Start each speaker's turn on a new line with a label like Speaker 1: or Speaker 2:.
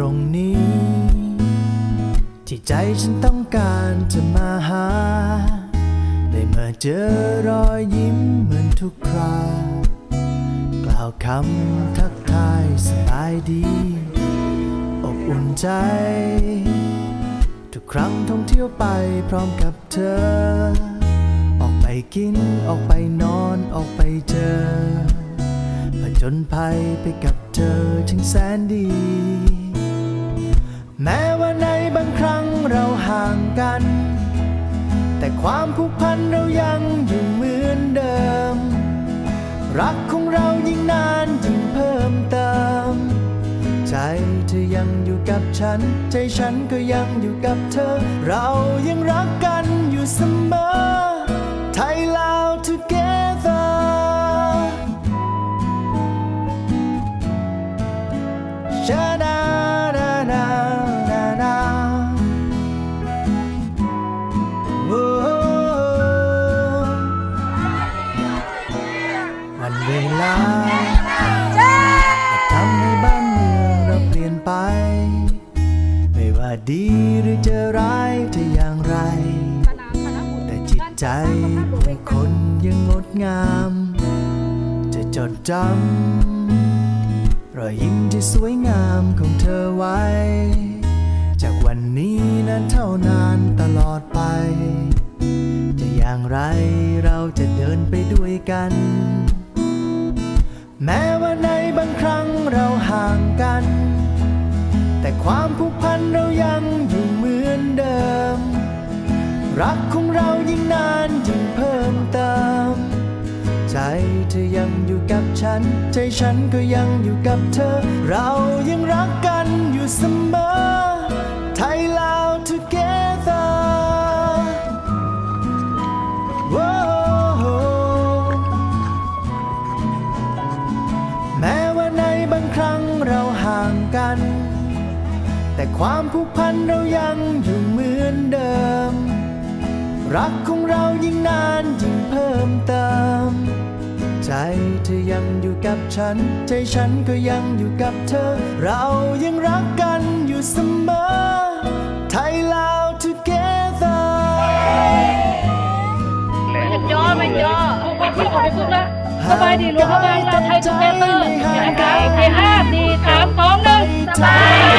Speaker 1: รงนี้ ที่ใจฉันต้องการจะมาหา ได้มาเจอรอยยิ้มเหมือนทุกครากล่าวคำทักทายสบายดี อบอุ่นใจ ทุกครั้งท่องเที่ยวไปพร้อมกับเธอ ออกไปกินออกไปนอนออกไปเจอผจญภัยไปกับเธอถึงแสนดี กัน แต่ความผูกพันเรายังอยู่เหมือนเดิม รักของเรายิ่งนานยิ่งเพิ่มเติม ใจเธอยังอยู่กับฉัน ใจฉันก็ยังอยู่กับเธอ เรายังรักกันอยู่เสมอ ดีหรือจะร้ายจะอย่างไร แต่จิตใจผู้คนยังงดงาม จะจดจำรอยยิ้มที่สวยงามของเธอไว้ จากวันนี้นั้นเท่านานตลอดไป จะอย่างไรเราจะเดินไปด้วยกัน แม้ว่าในบางครั้งเราห่างกัน แต่ความผูกพันเรายังอยู่เหมือนเดิม รักของเรายิ่งนานยิ่งเพิ่มเติม ใจเธอยังอยู่กับฉัน ใจฉันก็ยังอยู่กับเธอ เรายังรักกันอยู่เสมอ ไทยลาว together แม้ว่าในบางครั้งเราห่างกัน แต่ความผูกพันเรายังอยู่เหมือนเดิม รักของเรายิ่งนานยิ่งเพิ่มเติม ใจเธอยังอยู่กับฉัน ใจฉันก็ยังอยู่กับเธอ เรายังรักกันอยู่เสมอ ไทยลาว together
Speaker 2: มันย่อมันย่อพวกพี่ออกไปปุ๊บละสบายดีหลวงพระบางเราไทยทุกเมเตอร์อย่างไรในห้าสี่สามสองหนึ่งสบายดี